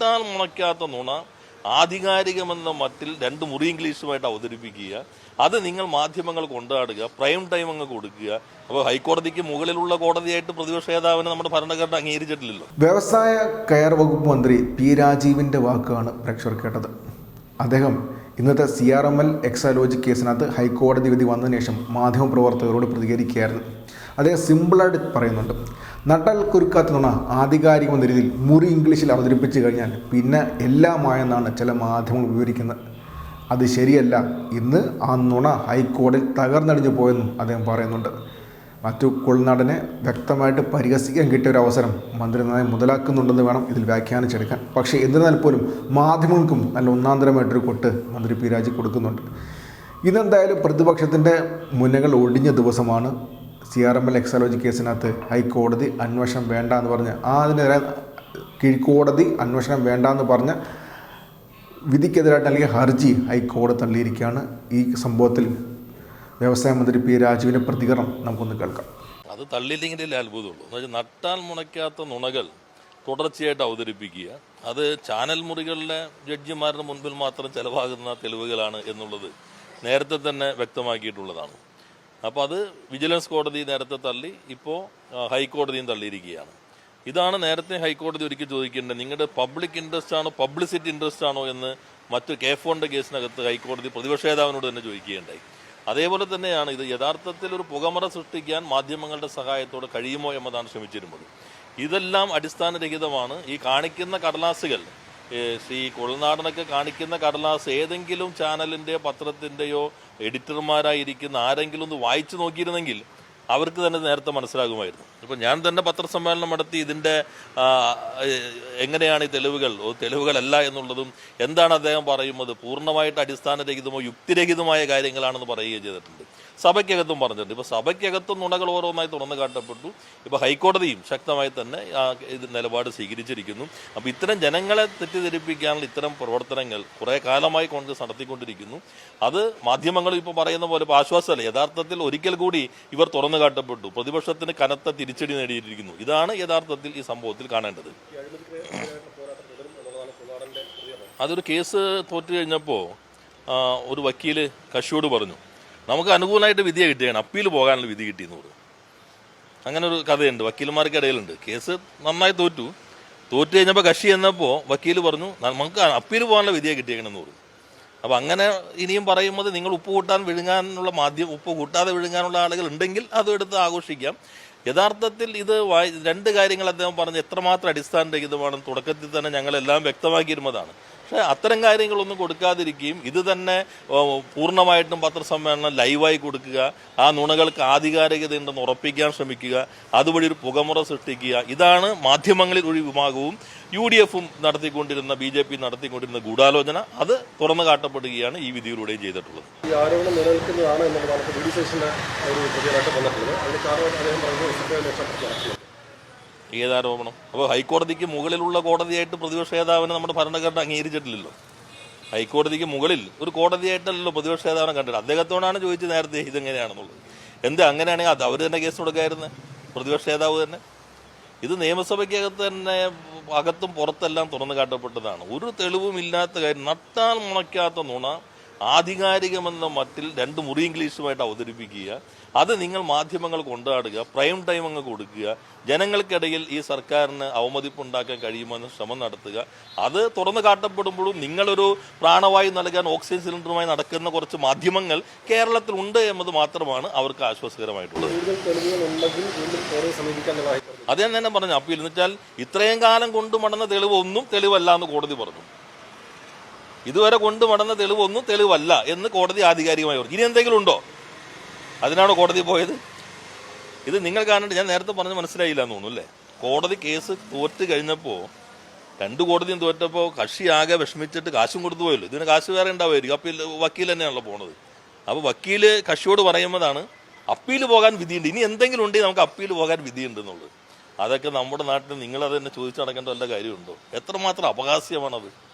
നട്ടാൽ മുളയ്ക്കാത്ത നുണ ആധികാരികമെന്ന മട്ടിൽ രണ്ട് മുറി ഇംഗ്ലീഷുമായിട്ട് അവതരിപ്പിക്കുക. അത് നിങ്ങൾ മാധ്യമങ്ങൾ കൊണ്ടാടുക പ്രൈം ടൈം അങ്ങ് കൊടുക്കുക. അപ്പോൾ ഹൈക്കോടതിക്ക് മുകളിലുള്ള കോടതിയായിട്ട് പ്രതിപക്ഷ നേതാവിനെ നമ്മുടെ ഭരണഘടന അംഗീകരിച്ചിട്ടില്ലല്ലോ. വ്യവസായ കയർ വകുപ്പ് മന്ത്രി പി രാജീവിന്റെ വാക്കാണ് പ്രേക്ഷകർ കേട്ടത്. അദ്ദേഹം ഇന്നത്തെ C R M L Exalogic കേസിനകത്ത് ഹൈക്കോടതി വിധി വന്നതിന് ശേഷം മാധ്യമപ്രവർത്തകരോട് പ്രതികരിക്കുകയായിരുന്നു. അദ്ദേഹം സിമ്പിളായിട്ട് പറയുന്നുണ്ട്. നട്ടൽ കുരുക്കാത്ത നുണ ആധികാരികമെന്ന രീതിയിൽ മുറി ഇംഗ്ലീഷിൽ അവതരിപ്പിച്ച് കഴിഞ്ഞാൽ പിന്നെ എല്ലാമായെന്നാണ് ചില മാധ്യമങ്ങൾ വിവരിക്കുന്നത്. അത് ശരിയല്ല. ഇന്ന് ആ നുണ ഹൈക്കോടതി തകർന്നടിഞ്ഞു പോയെന്നും അദ്ദേഹം പറയുന്നുണ്ട്. മറ്റു ഉൾനാടനെ വ്യക്തമായിട്ട് പരിഹസിക്കാൻ കിട്ടിയ ഒരു അവസരം മന്ത്രി നന്നായി മുതലാക്കുന്നുണ്ടെന്ന് വേണം ഇതിൽ വ്യാഖ്യാനിച്ചെടുക്കാൻ. പക്ഷേ എന്നിരുന്നാൽ പോലും മാധ്യമങ്ങൾക്കും നല്ല ഒന്നാന്തരമായിട്ടൊരു കൊട്ട് മന്ത്രി പി രാജി കൊടുക്കുന്നുണ്ട്. ഇന്നെന്തായാലും പ്രതിപക്ഷത്തിന്റെ മുന്നകൾ ഒടിഞ്ഞ ദിവസമാണ് C R M L Exalogic കേസിനകത്ത് ഹൈക്കോടതി അന്വേഷണം വേണ്ട എന്ന് പറഞ്ഞ് ആ അതിനെതിരെ കീഴ്ക്കോടതി അന്വേഷണം വേണ്ട എന്ന് പറഞ്ഞ വിധിക്കെതിരായിട്ട് അല്ലെങ്കിൽ ഹർജി ഹൈക്കോടതി തള്ളിയിരിക്കുകയാണ് ഈ സംഭവത്തിൽ വ്യവസായ മന്ത്രി പി രാജുവിന്റെ പ്രതികരണം നമുക്കൊന്ന് കേൾക്കാം. അത് തള്ളിയില്ലെങ്കിലേ അത്ഭുതമുള്ളൂ. എന്ന് വെച്ചാൽ നട്ടാൽ മുണയ്ക്കാത്ത നുണകൾ തുടർച്ചയായിട്ട് അവതരിപ്പിക്കുക. അത് ചാനൽ മുറികളിലെ ജഡ്ജിമാരുടെ മുൻപിൽ മാത്രം ചെലവാകുന്ന തെളിവുകളാണ് എന്നുള്ളത് നേരത്തെ തന്നെ വ്യക്തമാക്കിയിട്ടുള്ളതാണ്. അപ്പോൾ അത് വിജിലൻസ് കോടതി നേരത്തെ തള്ളി ഇപ്പോൾ ഹൈക്കോടതിയും തള്ളിയിരിക്കുകയാണ്. ഇതാണ് നേരത്തെ ഹൈക്കോടതി ഒരിക്കൽ ചോദിക്കേണ്ടത്. നിങ്ങളുടെ പബ്ലിക് ഇൻട്രസ്റ്റ് ആണോ പബ്ലിസിറ്റി ഇൻട്രസ്റ്റ് ആണോ എന്ന് മറ്റു കെ ഫോണിന്റെ കേസിനകത്ത് ഹൈക്കോടതി പ്രതിപക്ഷ നേതാവിനോട് തന്നെ ചോദിക്കുകയുണ്ടായി. അതേപോലെ തന്നെയാണ് ഇത് യഥാർത്ഥത്തിൽ ഒരു പുകമറ സൃഷ്ടിക്കാൻ മാധ്യമങ്ങളുടെ സഹായത്തോടെ കഴിയുമോ എന്നതാണ് ശ്രമിച്ചിരുന്നത്. ഇതെല്ലാം അടിസ്ഥാനരഹിതമാണ്. ഈ കാണിക്കുന്ന കടലാസുകൾ ശ്രീ കുളനാടനൊക്കെ കാണിക്കുന്ന കടലാസ് ഏതെങ്കിലും ചാനലിന്റെ പത്രത്തിന്റെയോ എഡിറ്റർമാരായിരിക്കുന്ന ആരെങ്കിലും ഒന്ന് വായിച്ചു നോക്കിയിരുന്നെങ്കിൽ അവർക്ക് തന്നെ നേരത്തെ മനസ്സിലാകുമായിരുന്നു. ഇപ്പം ഞാൻ തന്നെ പത്രസമ്മേളനം നടത്തി ഇതിന്റെ എങ്ങനെയാണ് ഈ തെളിവുകൾ? ഓ തെളിവുകളല്ല എന്നുള്ളതും എന്താണ് അദ്ദേഹം പറയുന്നത്? പൂർണമായിട്ട് അടിസ്ഥാനരഹിതമോ യുക്തിരഹിതമായ കാര്യങ്ങളാണെന്ന് പറയുകയും ചെയ്തിട്ടുണ്ട്. സഭയ്ക്കകത്തും പറഞ്ഞിട്ടുണ്ട്. ഇപ്പോൾ സഭയ്ക്കകത്തും നുണകൾ ഓരോന്നായി തുറന്നു കാട്ടപ്പെട്ടു. ഇപ്പോൾ ഹൈക്കോടതിയും ശക്തമായി തന്നെ ഇത് നിലപാട് സ്വീകരിച്ചിരിക്കുന്നു. അപ്പോൾ ഇത്തരം ജനങ്ങളെ തെറ്റിദ്ധരിപ്പിക്കാനുള്ള ഇത്തരം പ്രവർത്തനങ്ങൾ കുറേ കാലമായി കോൺഗ്രസ് നടത്തിക്കൊണ്ടിരിക്കുന്നു. അത് മാധ്യമങ്ങളും ഇപ്പോൾ പറയുന്ന പോലെ ഇപ്പോൾ ആശ്വാസമല്ല. യഥാർത്ഥത്തിൽ ഒരിക്കൽ കൂടി ഇവർ തുറന്നു കാട്ടപ്പെട്ടു. പ്രതിപക്ഷത്തിന് കനത്ത തിരിച്ചടി നേടിയിരിക്കുന്നു. ഇതാണ് യഥാർത്ഥത്തിൽ ഈ സംഭവത്തിൽ കാണേണ്ടത്. അതൊരു കേസ് തോറ്റു കഴിഞ്ഞപ്പോൾ ഒരു വക്കീൽ കശിയോട് പറഞ്ഞു നമുക്ക് അനുകൂലമായിട്ട് വിധിയെ കിട്ടിയാണ് അപ്പീൽ പോകാനുള്ള വിധി കിട്ടിയെന്ന് പറഞ്ഞു. അങ്ങനെ ഒരു കഥയുണ്ട് വക്കീലന്മാർക്കിടയിലുണ്ട് കേസ് നന്നായി തോറ്റു. തോറ്റു കഴിഞ്ഞപ്പോൾ കക്ഷി എന്നപ്പോൾ വക്കീൽ പറഞ്ഞു നമുക്ക് അപ്പീൽ പോകാനുള്ള വിധിയെ കിട്ടിയേക്കണമെന്ന് പറഞ്ഞു. അപ്പോൾ അങ്ങനെ ഇനിയും പറയുമ്പോൾ നിങ്ങൾ ഉപ്പ് കൂട്ടാൻ വിഴുങ്ങാനുള്ള മാധ്യമം ഉപ്പ് കൂട്ടാതെ വിഴുങ്ങാനുള്ള ആളുകൾ ഉണ്ടെങ്കിൽ അതും എടുത്ത് ആഘോഷിക്കാം. യഥാർത്ഥത്തിൽ ഇത് രണ്ട് കാര്യങ്ങൾ അദ്ദേഹം പറഞ്ഞ് എത്രമാത്രം അടിസ്ഥാനരഹിതമാണെന്ന് തുടക്കത്തിൽ തന്നെ ഞങ്ങളെല്ലാം വ്യക്തമാക്കിയിരുന്നതാണ്. പക്ഷേ അത്തരം കാര്യങ്ങളൊന്നും കൊടുക്കാതിരിക്കുകയും ഇത് തന്നെ പൂർണമായിട്ടും പത്രസമ്മേളനം ലൈവായി കൊടുക്കുക ആ നുണകൾക്ക് ആധികാരികതയുണ്ടെന്ന് ഉറപ്പിക്കാൻ ശ്രമിക്കുക അതുവഴി ഒരു പുകമുറ സൃഷ്ടിക്കുക. ഇതാണ് മാധ്യമങ്ങളിൽ ഒരു വിഭാഗവും യു ഡി എഫും നടത്തിക്കൊണ്ടിരുന്ന ബി ജെ പി നടത്തിക്കൊണ്ടിരുന്ന ഗൂഢാലോചന. അത് തുറന്നു കാട്ടപ്പെടുകയാണ് ഈ വിധിയിലൂടെയും ചെയ്തിട്ടുള്ളത്. ഈ ആരോപണം നിലനിൽക്കുന്നതാണ് എന്നുള്ളതാണ് ഒരു പ്രതികരണമായിട്ട് വന്നിട്ടുള്ളത്. അതിന് കാരണം അദ്ദേഹം നടത്തുന്നത് ഏതാരോപണം? അപ്പോൾ ഹൈക്കോടതിക്ക് മുകളിലുള്ള കോടതിയായിട്ട് പ്രതിപക്ഷ നേതാവിനെ നമ്മുടെ ഭരണഘടന അംഗീകരിച്ചിട്ടില്ലല്ലോ. ഹൈക്കോടതിക്ക് മുകളിൽ ഒരു കോടതിയായിട്ടല്ലോ പ്രതിപക്ഷ നേതാവിനെ കണ്ടത് അദ്ദേഹത്തോടാണ് ചോദിച്ചത് നേരത്തെ ഇതെങ്ങനെയാണെന്നുള്ളത്. എന്ത് അങ്ങനെയാണെങ്കിൽ അത് അവർ തന്നെ കേസ് കൊടുക്കായിരുന്നു? പ്രതിപക്ഷ നേതാവ് തന്നെ? ഇത് നിയമസഭയ്ക്കകത്ത് തന്നെ അകത്തും പുറത്തെല്ലാം തുറന്നു കാട്ടപ്പെട്ടതാണ്. ഒരു തെളിവും ഇല്ലാത്ത കാര്യം. നട്ടാൽ മുളയ്ക്കാത്ത നുണ ആധികാരികമെന്ന മട്ടിൽ രണ്ട് മുറി ഇംഗ്ലീഷുമായിട്ട് അവതരിപ്പിക്കുക. അത് നിങ്ങൾ മാധ്യമങ്ങൾ കൊണ്ടാടുക പ്രൈം ടൈം അങ്ങ് കൊടുക്കുക. ജനങ്ങൾക്കിടയിൽ ഈ സർക്കാരിന് അവമതിപ്പുണ്ടാക്കാൻ കഴിയുമെന്ന് ശ്രമം നടത്തുക. അത് തുറന്നു കാട്ടപ്പെടുമ്പോഴും നിങ്ങളൊരു പ്രാണവായു നൽകാൻ ഓക്സിജൻ സിലിണ്ടറുമായി നടക്കുന്ന കുറച്ച് മാധ്യമങ്ങൾ കേരളത്തിൽ ഉണ്ട് എന്നത് മാത്രമാണ് അവർക്ക് ആശ്വാസകരമായിട്ടുള്ളത്. അത് ഞാൻ തന്നെ പറഞ്ഞു. അപ്പീൽ എന്ന് ഇത്രയും കാലം കൊണ്ടുമടന്ന തെളിവ് ഒന്നും തെളിവല്ല എന്ന് കോടതി പറഞ്ഞു. ഇതുവരെ കൊണ്ടു നടന്ന തെളിവൊന്നും തെളിവല്ല എന്ന് കോടതി ആധികാരികമായി പറഞ്ഞു. ഇനി എന്തെങ്കിലും ഉണ്ടോ? അതിനാണോ കോടതി പോയത്? ഇത് നിങ്ങൾ കാണേണ്ട ഞാൻ നേരത്തെ പറഞ്ഞ് മനസ്സിലായില്ല എന്ന് തോന്നുന്നു കോടതി കേസ് തോറ്റ് കഴിഞ്ഞപ്പോൾ രണ്ട് കോടതിയും തോറ്റപ്പോൾ കക്ഷി ആകെ വിഷമിച്ചിട്ട് കാശും കൊടുത്തു പോയല്ലോ. ഇതിന് കാശ് വേറെ ഉണ്ടാവുമായിരിക്കും. അപ്പീൽ വക്കീൽ തന്നെയാണല്ലോ പോണത്. അപ്പോൾ വക്കീൽ കക്ഷിയോട് പറയുന്നതാണ് അപ്പീൽ പോകാൻ വിധിയുണ്ട്. ഇനി എന്തെങ്കിലും ഉണ്ടെങ്കിൽ നമുക്ക് അപ്പീൽ പോകാൻ വിധിയുണ്ട് എന്നുള്ളത്. അതൊക്കെ നമ്മുടെ നാട്ടിൽ നിങ്ങളത് തന്നെ ചോദിച്ചു നടക്കേണ്ട വല്ല കാര്യമുണ്ടോ? എത്രമാത്രം അപഹാസ്യമാണത്?